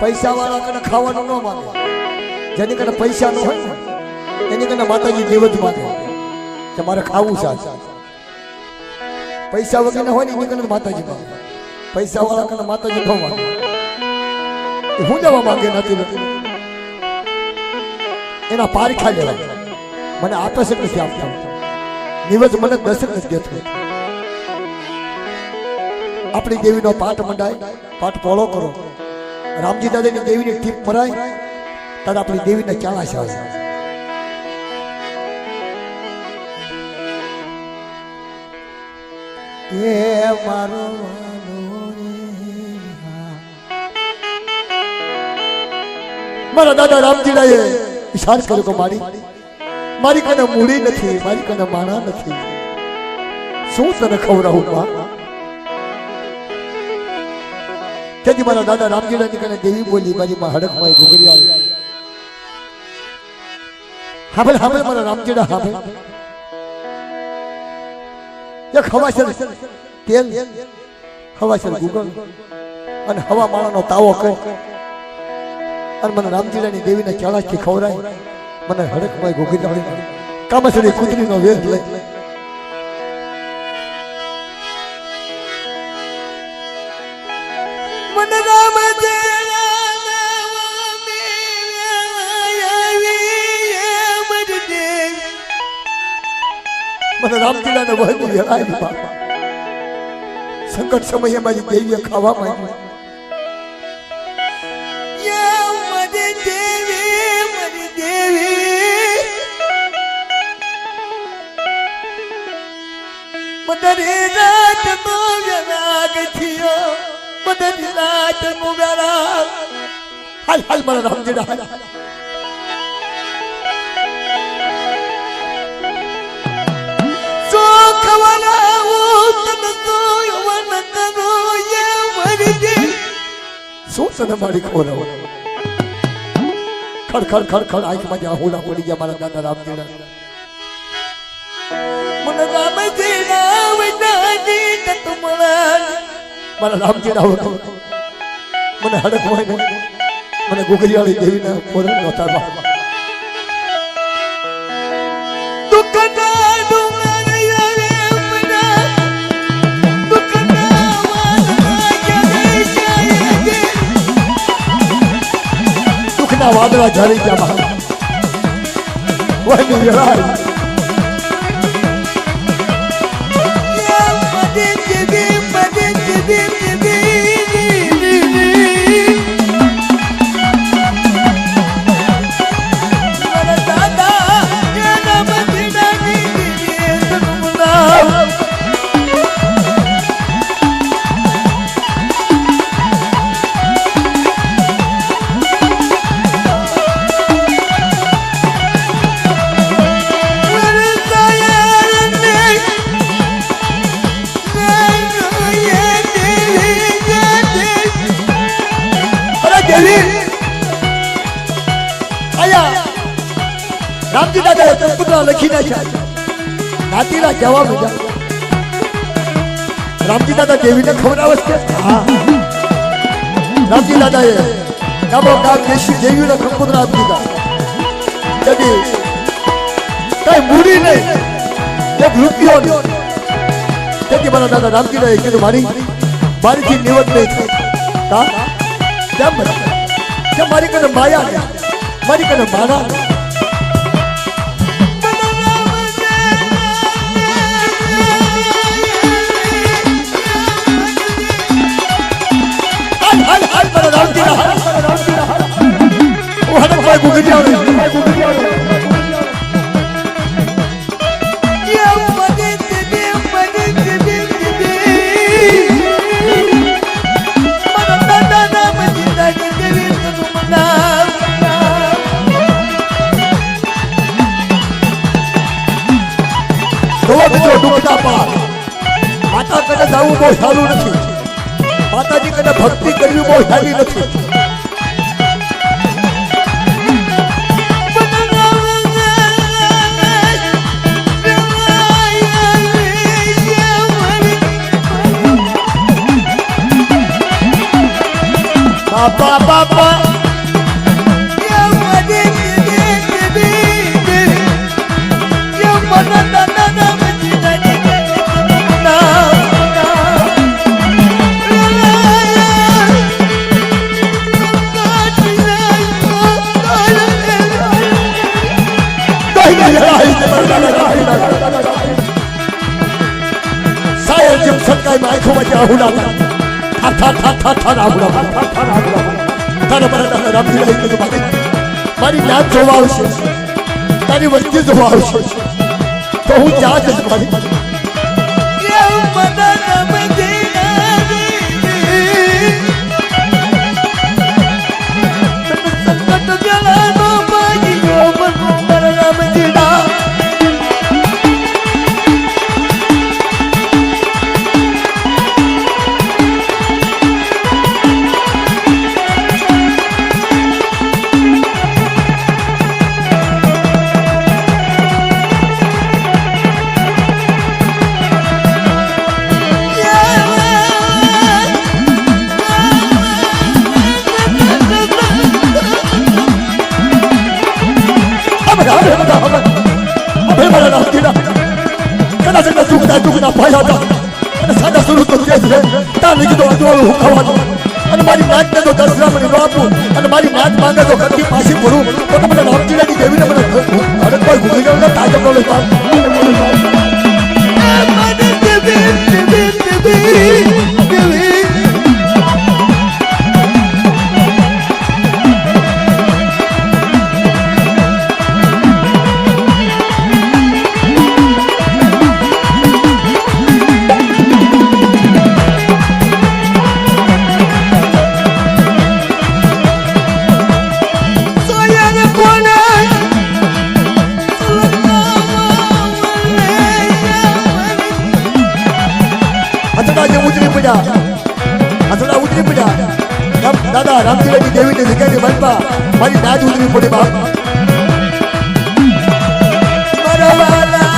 પૈસા વાળા કને ખાવાનું ન માંગે. જેની કને પૈસા ન હોય એની કને માતાજી દેવ જ કે મારે ખાવું છે પૈસા વગર હોય ને, એની કને માતાજી માંગે પૈસા વાળા કને માતાજી ન માંગે. હું જવા માંગે નથી નથી એના પારખા લેવા. મને આપે છે નથી આપતા. નિવજ મને દર્શન નથી દેતો. આપણી દેવીનો પાઠ મંડાય. પાઠ પોળો કરો. રામજી દાદાની દેવીની ટીપ મરાય, ત્યારે આપણી દેવીને આવે એ મારો દાદા રામજીરાએ ઈશાર કર્યો કે મારી મારી કને મૂડી નથી, મારી કને માણા નથી. શું તને ખવડાવું માં તેથી મારા દાદા રામજીરાની કને દેવી બોલી મારી માં હડકમાં ઘુગરી આવી. હાબલ હાબલ મારા રામજીરા હાબલ એક હવાસર તેલ, હવાસર ગુગલ અને હવા માળાનો તાવો કહે અને મને રામજીરાની દેવીને ચાળાથી ખવરાય મને હડકમાં ઘુગરી આવી. કામસરી કુતરીનો વેધ લઈ. મને રામજીરાને વહની વેળાય બાપા. સંકટ સમયે મારી દેવીએ ખાવા માંગ્યું મદરે રાત નો વ્યરાગ થયો મદરે રાત નો વ્યરાગ હાલ હાલ મારા રામજીરા હાલ તને મારી ખવડાવો ખડ ખડ ખડ ખડ, આંખમાં જ્યાં હોલા પડી ગયા મારા દાદા રામજીરા મને રામ છે રામ દાદી તતુમલા મારા રામજીરા વખત મને હડક હોય ને મને ગુગરિયાળી દેવીને પોરણ નહોતા બાપા દુઃખના વાદળા ઝરી ગયા મારા. રામજી દાદાએ તત્પુત્રા લખી નાખ્યા. નાતીના જવાબ લીધા રામજી દાદા દેવીને ખવડાવે છે? રામજી દાદાએ ગામો ગામ દેશી દેવીને કંકુતરા આપી દીધા. તેથી કઈ મૂડી નહીં. એક રૂપિયો તેથી મારા દાદા રામજી દાદાએ કીધું, મારી, મારીથી નિવત નહીં થાય. કા કેમ મારી કને માયા મારી કને માના હાલ હાલ હાલ રામજી ના હાલ રામજી ના હાલ. ગુગરી આવે જોવો પાર માતા કને જવું બહુ સારું કને ભક્તિ કરવી બહુ સારી નથી. હુડા થા થા થા થા થા રાહુડા થા થા રાહુડા તારા મારા દાદા રામજી લઈ કીધું મારી મારી નાચ જોવા આવશે તારી વસ્તી જોવા આવશે તો હું ત્યાં જઈશ હવે મારા રામજીના કદાચ એના દુઃખના દુઃખના ભય હતા અને સાદા સ્વરૂપ તો તે જ છે તાર લીધી તો અજવાળું હું ખાવાનું અને મારી નાચને તો દસરામણી ન આપું અને મારી નાચ માંગે તો ઘરથી પાછી ભરું તો તો મને રામજીની દેવીને મને હરક કોઈ ભૂલી ગયો ને પડ્યા હથડા ઉતરી પડ્યા દાદા રામજીની દેવીની જગ્યાની બાજુમાં મારી દાદ ઉતરી પડી બાપ વાલા,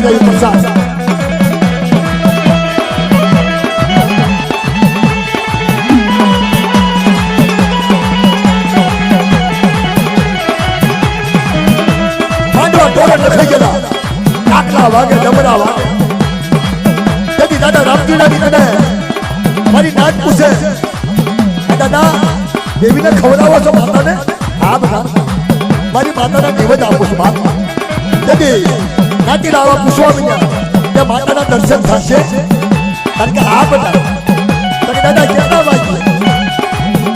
જાય પ્રસાદ વાગે ડમરા વાગે તેથી દાદા રામજી દાદી તને મારી નાચ પૂછે "આ દાદા દેવીને ખવડાવો છો માતાને હા બધા મારી માતાના નિવેદ આપું છું નાતી લાવા પૂછવા મળ્યા કે માતાના દર્શન થશે? કારણ કે આ બધા કારણ દાદા કેટલા વાગે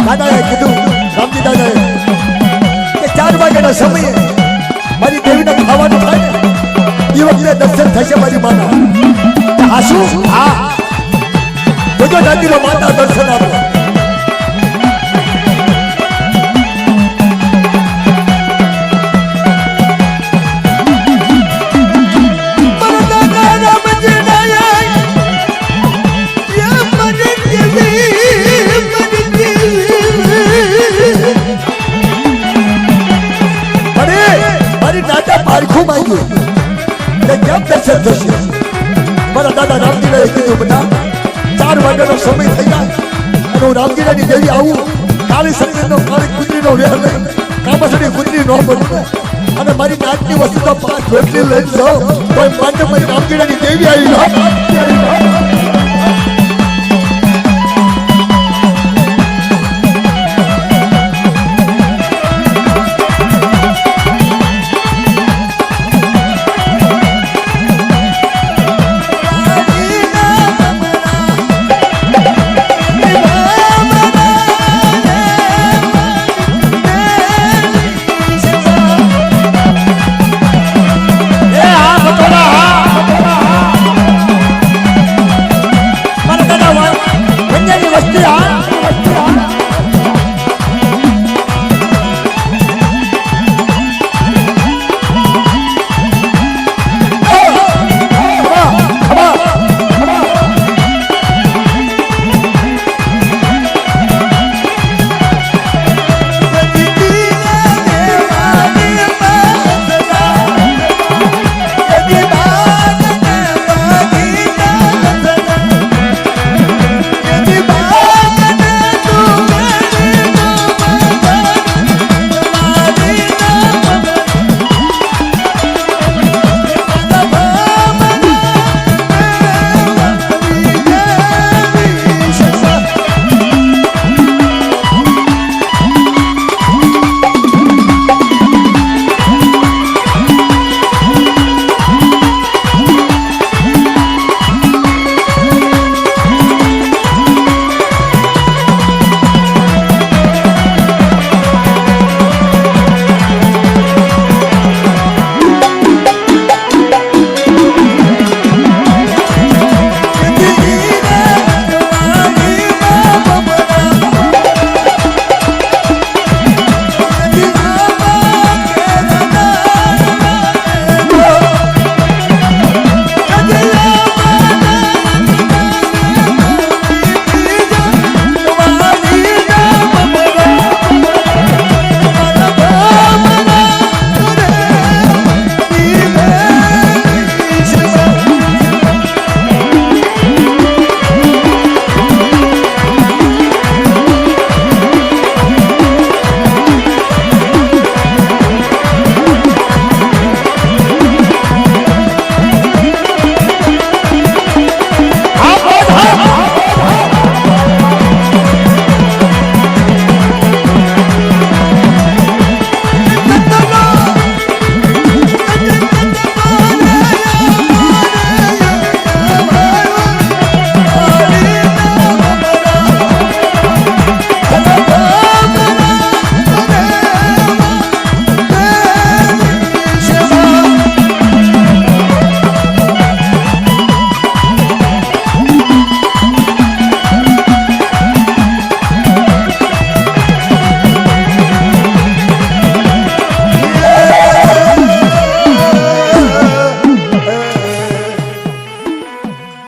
દાદાએ કીધું, રામજી દાદાએ, કે ચાર વાગ્યાના સમયે મારી દેવીને ખાવાનું થાય એ વખતે દર્શન થશે મારી માતા. હા શું? હા. જોજો દાદીનો માતા દર્શન આપે. માંગ્યું કેમ દર્શન મારા દાદા રામજીને કીધું, બધા ચાર વાગ્યાનો સમય થઈ જાય. અને હું રામજીની દેવી આવું. કાળી શક્તિનો, કાળી કુતરીનો વેર લઈ. કામસડી કુતરી ન બનવું. અને મારી નાચની વસ્તુ તો પાંચ રોટલી લઈ જાઉં કોઈ પાંચ મારી રામજીની દેવી આવી જાઓ